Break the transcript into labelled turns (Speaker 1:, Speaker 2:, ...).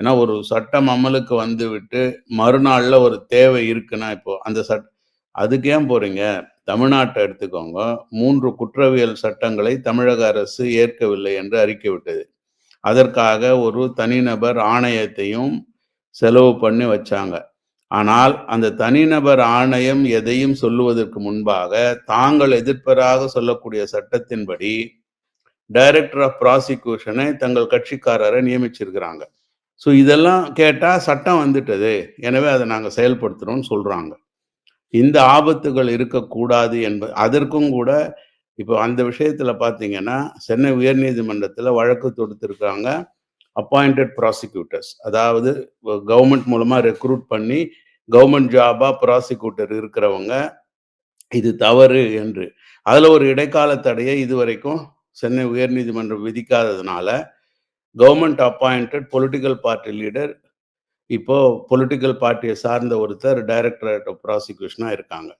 Speaker 1: ஏன்னா ஒரு சட்டம் அமலுக்கு வந்து விட்டு மறுநாள்ல ஒரு தேவை இருக்குன்னா இப்போ அந்த சட் அதுக்கு ஏன் போறீங்க? தமிழ்நாட்டை எடுத்துக்கோங்க. மூன்று குற்றவியல் சட்டங்களை தமிழக அரசு ஏற்கவில்லை என்று அறிக்கை விட்டது. அதற்காக ஒரு தனிநபர் ஆணையத்தையும் செலவு பண்ணி வச்சாங்க. ஆனால் அந்த தனிநபர் ஆணையம் எதையும் சொல்லுவதற்கு முன்பாக தாங்கள் எதிர்ப்பதாக சொல்லக்கூடிய சட்டத்தின்படி டைரக்டர் ஆஃப் ப்ராசிக்யூஷனை தங்கள் கட்சிக்காரரை நியமிச்சிருக்கிறாங்க. ஸோ இதெல்லாம் கேட்டால் சட்டம் வந்துட்டது. எனவே அதை நாங்கள் செயல்படுத்துகிறோம்னு சொல்கிறாங்க இந்த ஆபத்துகள் இருக்கக்கூடாது என்பது அதற்கும் கூட இப்போ அந்த விஷயத்தில் பார்த்தீங்கன்னா சென்னை உயர்நீதிமன்றத்தில் வழக்கு தொடுத்திருக்காங்க அப்பாயிண்டட் ப்ராசிக்யூட்டர்ஸ் அதாவது கவர்மெண்ட் மூலமாக ரெக்ரூட் பண்ணி கவர்மெண்ட் ஜாபாக ப்ராசிக்யூட்டர் இருக்கிறவங்க இது தவறு என்று. அதில் ஒரு இடைக்கால தடையை இதுவரைக்கும் சென்னை உயர்நீதிமன்றம் விதிக்காததுனால government appointed political party leader இப்போ பொலிட்டிக்கல் பார்ட்டியை சார்ந்த ஒருத்தர் டைரக்டரேட் ஆஃப் ப்ராசிக்யூஷனாக இருக்காங்க.